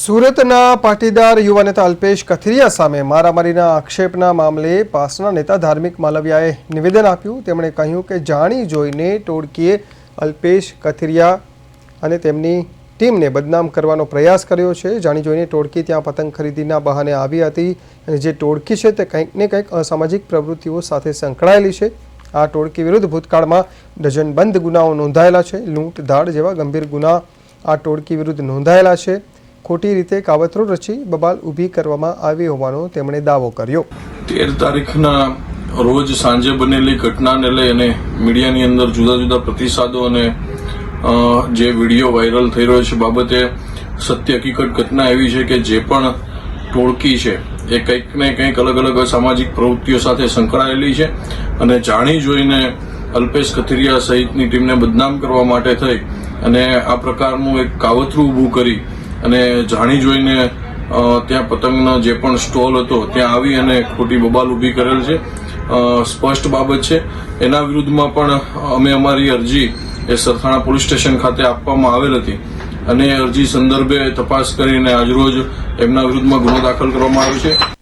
સુરતના પાટીદાર યુવા નેતા અલ્પેશ કથિરિયા સામે મારામારીના આક્ષેપના મામલે પાસના નેતા ધાર્મિક માલવિયાએ નિવેદન આપ્યું. તેમણે કહ્યું કે જાણી જોઈને ટોળકીએ અલ્પેશ કથિરિયા અને તેમની ટીમને બદનામ કરવાનો પ્રયાસ કર્યો છે. જાણી જોઈને ટોળકી ત્યાં પતંગ ખરીદીના બહાને આવી હતી અને જે ટોળકી છે તે કંઈક ને કંઈક અસામાજિક પ્રવૃત્તિઓ સાથે સંકળાયેલી છે. આ ટોળકી વિરુદ્ધ ભૂતકાળમાં ડઝનબંધ ગુનાઓ નોંધાયેલા છે. લૂંટ ધાડ જેવા ગંભીર ગુના આ ટોળકી વિરુદ્ધ નોંધાયેલા છે. ખોટી રીતે કાવતરો રચી બબાલ ઊભી કરવામાં આવી હોવાનો તેમણે દાવો કર્યો. તેર તારીખના રોજ સાંજે બનેલી ઘટનાને લઈ અને મીડિયાની અંદર જુદા જુદા પ્રતિસાદો અને જે વીડિયો વાયરલ થઈ રહ્યો છે બાબતે સત્ય હકીકત ઘટના એવી છે કે જે પણ ટોળકી છે એ કંઈક ને કંઈક અલગ અલગ સામાજિક પ્રવૃત્તિઓ સાથે સંકળાયેલી છે અને જાણી જોઈને અલ્પેશ કથિરિયા સહિતની ટીમને બદનામ કરવા માટે થઈ અને આ પ્રકારનું એક કાવતરું ઊભું કરી અને જાણી જોઈને ત્યાં પતંગનો જે પણ સ્ટોલ હતો, ત્યાં આવી અને ખોટી બબાલ ઊભી કરેલ છે. સ્પષ્ટ બાબત છે. એના વિરુદ્ધમાં પણ અમે અમારી અરજી એ સરથાણા પોલીસ સ્ટેશન ખાતે આપવામાં આવેલ હતી. અને અરજી સંદર્ભે તપાસ કરીને આજરોજ એમના વિરુદ્ધમાં ગુનો દાખલ કરવામાં આવ્યો છે.